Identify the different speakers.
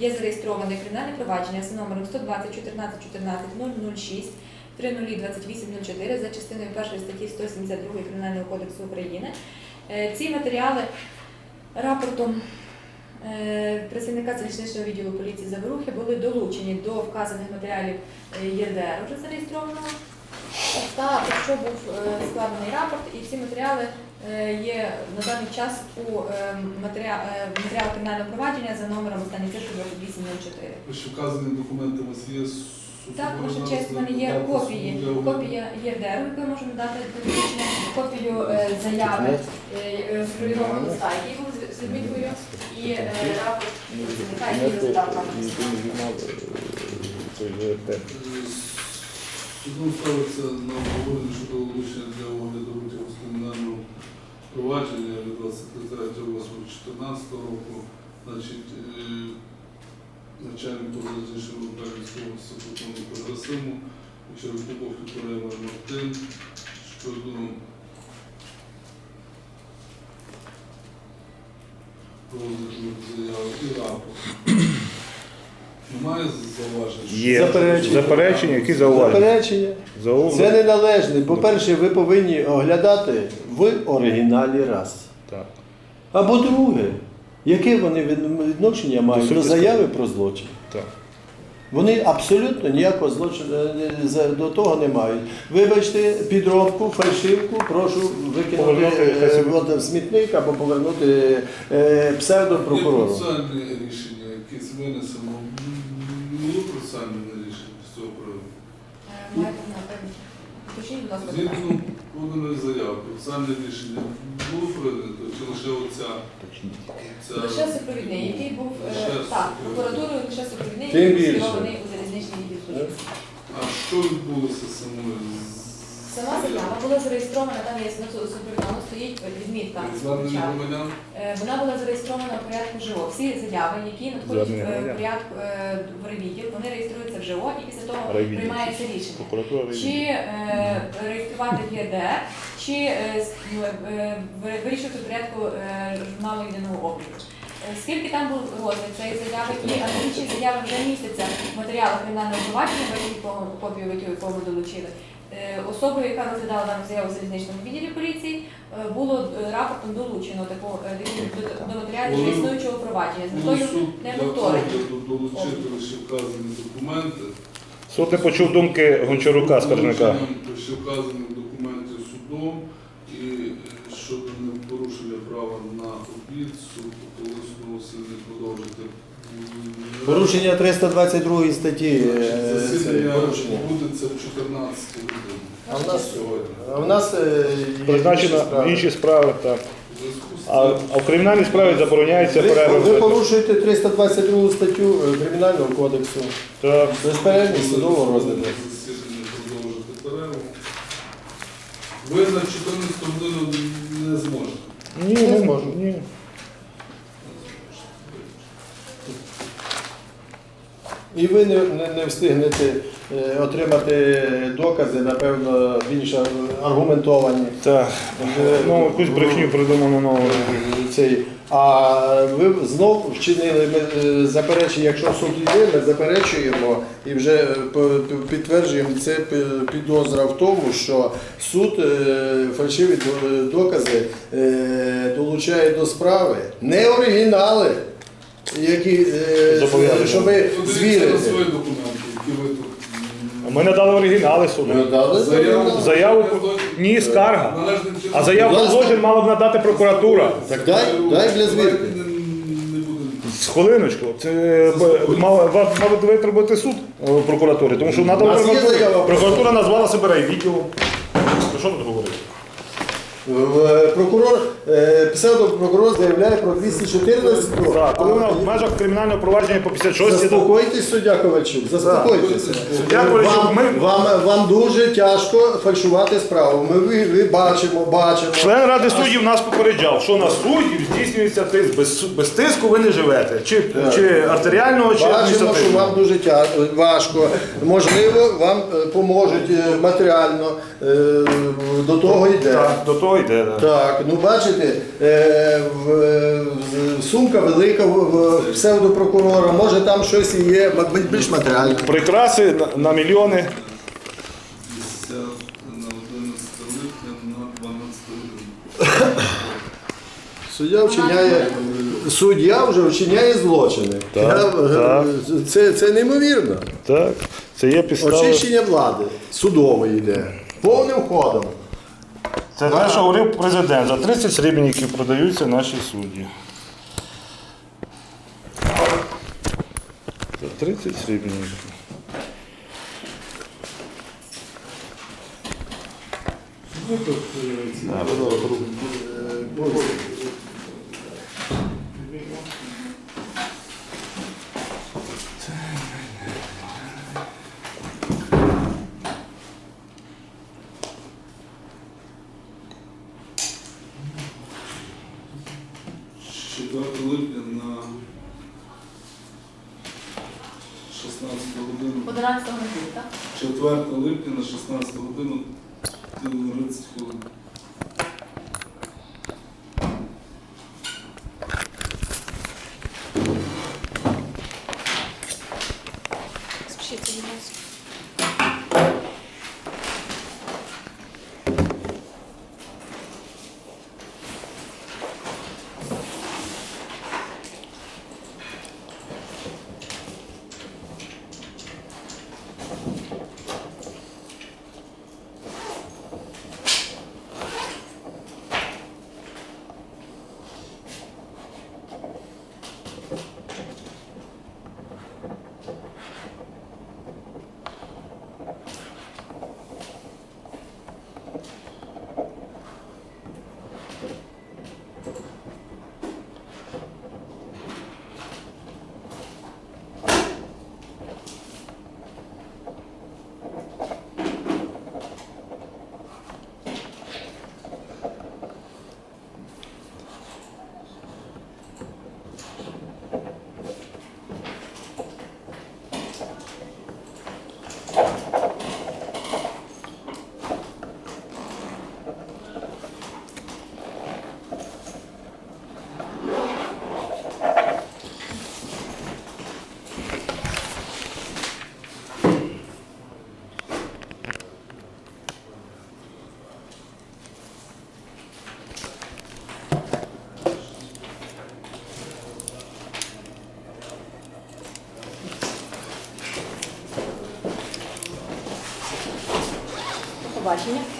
Speaker 1: є зареєстроване кримінальне провадження за номером 120 14 14 006 302804 за частиною 1 статті 172 Кримінального кодексу України. Е, Ці матеріали рапортом е, працівника залізничного відділу поліції Заворухи були долучені до вказаних матеріалів е, ЄРДР вже зареєстрованого. Та що був е, складений рапорт, і ці матеріали е, є на даний час у е, матеріа- е, матеріалах кримінального провадження за номером останній цифри 2804.
Speaker 2: Що вказані документи у вас є? з-
Speaker 1: Так, ваша честь, в мене є копії, копія ЄРДР, яку я можу надати публічно, копію е, заяви е, листа, який з- відміткою, і е, рапорт працівника, який розглядав рапорт.
Speaker 2: Судом ставиться на обговорення щодо вилучення для огляду витягу з кримінального провадження від 23.08.14 року. Значить, е, начальнику залізничного Бердянського супутника Герасиму, Черепухов Фікурема Мартин щодо розгляду заяви і рапорт. Немає зауважень?
Speaker 3: Є
Speaker 4: Заперечення.
Speaker 3: заперечення, які зауваження?
Speaker 4: Заперечення.
Speaker 3: Зауваження.
Speaker 4: Це неналежне. По-перше, ви повинні оглядати в оригіналі раз.
Speaker 3: Так.
Speaker 4: Або друге, яке вони від- відношення мають
Speaker 3: суті
Speaker 4: до заяви про злочин.
Speaker 3: Так.
Speaker 4: Вони абсолютно ніякого злочину е, за- до того не мають. Вибачте, підробку, фальшивку, прошу викинути
Speaker 3: Повернути
Speaker 4: е, от в смітник або повернути е, псевдопрокурору.
Speaker 2: Є процесуальне рішення, якесь винесено. Процесуальне рішення з цього приводу.
Speaker 1: Е,
Speaker 2: Згідно поданої заяви, процесуальне рішення було прийнято, чи лише оця? ця-
Speaker 1: Лише супровідний, який був е,
Speaker 2: Лише
Speaker 1: так,
Speaker 2: супровідний.
Speaker 1: прокуратурою лише супровідний,
Speaker 4: Тим
Speaker 1: який був
Speaker 4: більше.
Speaker 1: скерований у залізничний відділ.
Speaker 2: А що відбулося з самою?
Speaker 1: Сама заява була зареєстрована, там є на стоїть відмітка.
Speaker 2: Звернення громадян?
Speaker 1: Е, Вона була зареєстрована в порядку ЖО. Всі заяви, які надходять
Speaker 3: Звернення
Speaker 1: е, в
Speaker 3: громадян.
Speaker 1: порядку е, в райвідділ, вони реєструються в ЖО і після того приймається рішення.
Speaker 3: Прокуратура
Speaker 1: Чи е, реєструвати в ЄДР, чи е, с- ну, е, ви- вирішувати в порядку е, журналу єдиного обліку. Е, Скільки там був розгляд цієї заяви і аналітичні заяви вже містяться в матеріалах кримінального провадження, ви якому копію ви якому долучили. Е, Особою, яка розглядала дану заяву в залізничному відділі поліції, е, було е, рапортом долучено таку до, до матеріалів вже існуючого провадження з метою не
Speaker 2: долучити лише вказані документи.
Speaker 3: Суд не почув думки Гончарука, скаржника.
Speaker 2: Долученням ще вказаних документів судом і щодо непорушення права на обід, суд коли не продовжити.
Speaker 4: Порушення 322 статті. е, це
Speaker 2: Засідання
Speaker 4: порушення.
Speaker 2: відбудеться в 14 годині.
Speaker 4: А в нас-
Speaker 2: сьогодні.
Speaker 4: А в нас е, є інші
Speaker 3: Призначено
Speaker 4: справи.
Speaker 3: інші справи, так.
Speaker 2: У зв'язку з
Speaker 3: А,
Speaker 2: цим
Speaker 3: а в кримінальній справі забороняється
Speaker 4: Ви, ви
Speaker 3: перерва.
Speaker 4: порушуєте 322 статтю е, Кримінального кодексу.
Speaker 3: Так.
Speaker 4: Безперервність судового розгляду.
Speaker 2: засідання продовжити перерву. Ви на 14 годину не зможете.
Speaker 3: Ні,
Speaker 4: Не
Speaker 3: не
Speaker 4: зможу.
Speaker 3: Ні.
Speaker 4: І ви не, не, не встигнете е, отримати докази, напевно, більш аргументовані.
Speaker 3: Так. Ну, якусь брехню придумано нову.
Speaker 4: Цей. А ви знов вчинили ми, е, заперечення, якщо суд йде, ми заперечуємо і вже е, підтверджуємо це підозра в тому, що суд фальшиві докази долучає до справи, не оригінали, які е,
Speaker 3: Зобов'язані.
Speaker 4: щоб ви
Speaker 2: Подивіться на свої документи, які ви тут.
Speaker 3: Ми надали оригінали суду.
Speaker 4: Ну,
Speaker 2: Заяву,
Speaker 3: Заяву ні, скарга.
Speaker 2: Належним чином.
Speaker 3: А заяву
Speaker 4: Будь ласка.
Speaker 3: мала б надати прокуратура.
Speaker 4: Так дай, дай для звірки.
Speaker 2: Не не будемо.
Speaker 3: З хвилиночку. Це б- мав, мав, витребувати суд е, прокуратури, тому що надала
Speaker 4: нас є заява.
Speaker 3: Прокуратура назвала себе райвідділом. Про що тут говорити?
Speaker 4: Е, Прокурор, е, псевдопрокурор заявляє про 214.
Speaker 3: Так, коли вона в межах кримінального провадження по 56
Speaker 4: Заспокойтесь, суддя Ковальчук, заспокойтеся.
Speaker 3: Суддя Ковальчук,
Speaker 4: Вам,
Speaker 3: ми-
Speaker 4: вам, вам дуже тяжко фальшувати справу. Ми ви, ви бачимо, бачимо.
Speaker 3: Член Ради суддів нас попереджав, що на суддів здійснюється тиск. Без, без тиску ви не живете. Чи, чи артеріального, чи
Speaker 4: Бачимо, що
Speaker 3: адміністративного.
Speaker 4: вам дуже тя- важко. Можливо, вам е, поможуть е, матеріально. Е, До того йде.
Speaker 3: Так, до того йде. Да.
Speaker 4: Так, ну бачите, е, в, в- сумка велика в, в псевдопрокурора, може там щось і є мабуть, більш матеріальне.
Speaker 3: Прикраси на, на мільйони.
Speaker 2: 50 на 11 липня на 12 липня.
Speaker 4: Суддя вчиняє, суддя вже вчиняє злочини.
Speaker 3: Так,
Speaker 4: Я-
Speaker 3: так.
Speaker 4: Це, це неймовірно.
Speaker 3: Так, це є підстави.
Speaker 4: Очищення влади судової йде. Повним ходом.
Speaker 3: Це те, що говорив президент. За 30 срібників продаються наші судді. За 30 срібників.
Speaker 2: З 4 липня на 16 годину.
Speaker 1: 11 годину, так?
Speaker 2: 4 липня на 16 годину 30 хвилин.
Speaker 1: Спішіться, будь ласка. До